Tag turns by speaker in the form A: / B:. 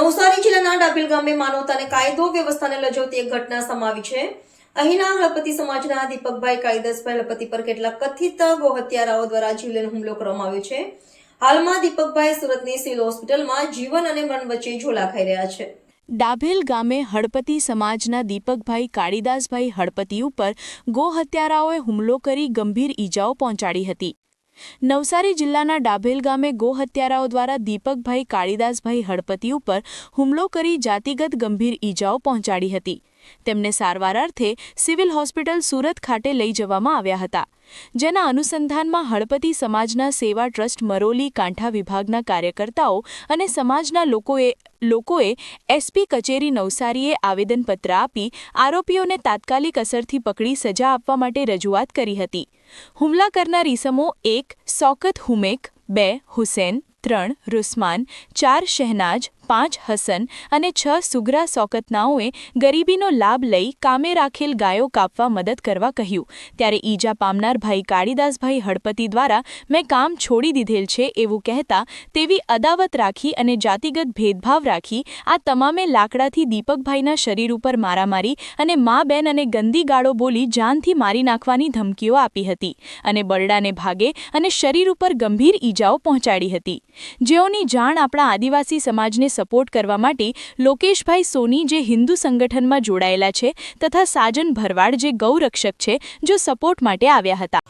A: નવસારી જિલ્લાના ડાભીલ ગામે માનવતા અને કાયદો વ્યવસ્થાને લજવતી એક ઘટના સમાવી છે. અહીંના હળપતિ સમાજના દીપકભાઈ કાયદાસભાઈ હળપતિ પર કેટલાક કથિત ગોહત્યારાઓ દ્વારા જીવલેણ હુમલો કરવામાં આવ્યો છે. હાલમાં દીપકભાઈ સુરતની સિવિલ હોસ્પિટલમાં જીવન અને મરણ વચ્ચે ઝોલા રહ્યા છે.
B: ડાભેલ ગામે હળપતિ સમાજના દીપકભાઈ કાળીદાસભાઈ હળપતિ ઉપર ગોહત્યારાઓએ હુમલો કરી ગંભીર ઈજાઓ પહોંચાડી હતી. નવસારી જિલ્લાના ડાભેલ ગામે ગોહત્યારાઓ દ્વારા દીપકભાઈ કાળીદાસભાઈ હળપતિ ઉપર હુમલો કરી જાતિગત ગંભીર ઈજાઓ પહોંચાડી હતી. તેમને સારવાર અર્થે સિવિલ હોસ્પિટલ સુરત ખાતે લઈ જવામાં આવ્યા હતા. જેના અનુસંધાનમાં હળપતિ સમાજના સેવા ટ્રસ્ટ મરોલી કાંઠા વિભાગના કાર્યકર્તાઓ અને સમાજના લોકોએ લોકોએ એસપી કચેરી નવસારીએ આવેદનપત્ર આપી આરોપીઓને તાત્કાલિક અસરથી પકડી સજા આપવા માટે રજૂઆત કરી હતી. હુમલા કરનાર ઈસમો એક, સોકત હુમેક, બે, હુસેન, ત્રણ, રુસ્માન, ચાર, શહેનાજ, પાંચ, હસન અને છ, સુગરા સોકતનાઓએ ગરીબીનો લાભ લઈ કામે રાખેલ ગાયો કાપવા મદદ કરવા કહ્યું. ત્યારે ઈજા પામનાર ભાઈ કાળીદાસભાઈ હળપતિ દ્વારા મેં કામ છોડી દીધેલ છે એવું કહેતા તેવી અદાવત રાખી અને જાતિગત ભેદભાવ રાખી આ તમામે લાકડાથી દીપકભાઈના શરીર ઉપર મારામારી અને મા બેન અને ગંદી ગાળો બોલી જાનથી મારી નાખવાની ધમકીઓ આપી હતી અને બરડાને ભાગે અને શરીર ઉપર ગંભીર ઈજાઓ પહોંચાડી હતી. જેઓની જાણ આપણા આદિવાસી સમાજને સપોર્ટ કરવા માટે લોકેશભાઈ સોની જે હિન્દુ સંગઠનમાં જોડાયેલા છે તથા સાજન ભરવાડ જે ગૌરક્ષક છે, જો સપોર્ટ માટે આવ્યા હતા. 打.